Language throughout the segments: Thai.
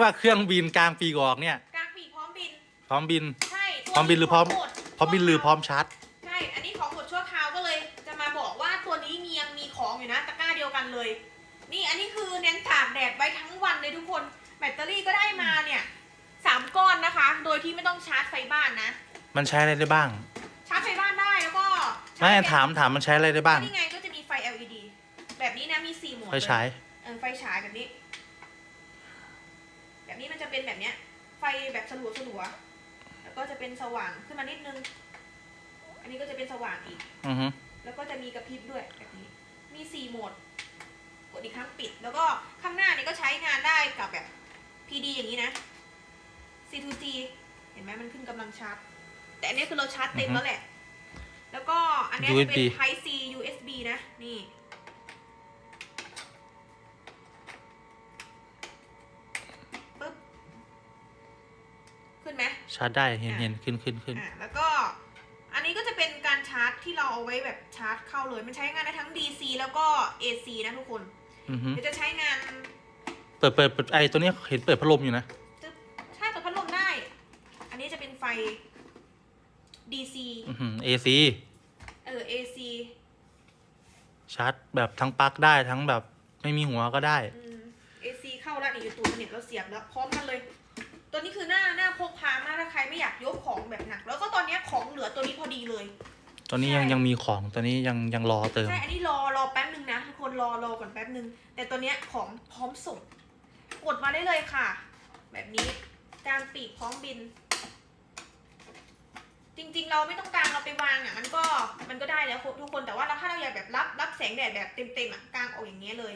ว่าเครื่องบินกลางปีกออกเนี่ย กลางปีกพร้อมบิน พร้อมบิน ใช่พร้อมบินหรือพร้อมตัวนี้ขงดพร้อมบินหรือพร้อมชาร์จ ใช่ อันนี้ของหมดชั่วคราวก็เลยจะมาบอกว่าตัวนี้มียังมีของอยู่นะตะกร้าเดียวกันเลย นี่อันนี้คือเน้นตากแดดไว้ทั้งวันเลยทุกคน แบตเตอรี่ก็ได้มาเนี่ยสามก้อนนะคะ โดยที่ไม่ต้องชาร์จไฟบ้านนะ มันใช้อะไรได้บ้าง ชาร์จไฟบ้านได้แล้วก็ชาไม่ร์จเป็นถามถามมันใช้อะไรได้บ้าง นี่ไงก็จะมีไฟ LED แบบนี้นะมีสี่โหมดไฟฉายเออไฟฉายแบบนี้ แบบนี้มันจะเป็นแบบเนี้ย ไฟแบบสลัวสลัวๆแล้วก็จะเป็นสว่างขึ้นมานิดนึง อันนี้ก็จะเป็นสว่างอีก อือฮึแล้วก็จะมีกระพริบด้วยแบบนี้ มีสี่โหมด กดอีกครั้งปิด แล้วก็ข้างหน้านี่ก็ใช้งานได้กับแบบ PD อย่างนี้นะ C2G เห็นไหมมันขึ้นกำลังชาร์จ แต่อันนี้คือเราชาร์จเต็มแล้วแหละ แล้วก็อันเนี้ยจะเป็น USB Type C ชาร์จได้เห็นเห็นขึ้นขึ้นขึ้นอะแล้วก็อันนี้ก็จะเป็นการชาร์จที่เราเอาไว้แบบชาร์จเข้าเลย มันใช้งานได้ทั้ง DC แล้วก็ AC นะทุกคนอือฮึเดี๋ยวจะใช้งานเปิดเปิดเปิดไอตัวเนี้ยเห็นเปิดพัดลมอยู่นะจะใช่เปิดพัดลมได้ อันนี้จะเป็นไฟ DC อือฮึเอซีเออ AC ชาร์จแบบทั้งปลั๊กได้ทั้งแบบไม่มีหัวก็ได้ อืม AC เข้าแล้วนี่อยู่ตัวเน็ตเราเสียบแล้วพร้อมกันเลย ไม่อยากยกของแบบหนัก แล้วก็ตอนเนี้ยของเหลือตัวนี้พอดีเลยตัวนี้ยังใช่ยังมีของตัวนี้ยังยังรอเติม ใช่ อันนี้รอรอแป๊บนึงนะทุกคนรอรอก่อนแป๊บนึง แต่ตัวเนี้ยของพร้อมส่ง กดมาได้เลยค่ะ แบบนี้กลางปีกพร้อมบิน จริงๆ เราไม่ต้องกางเราไปวางอะมันก็มันก็ได้แล้วทุกคนแต่ว่าเราถ้าเราอยากแบบรับรับแสงแดดแบบเต็มๆอะกางออกอย่างเงี้ยเลย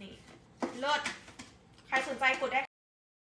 นี่เลิศใครสนใจกดได้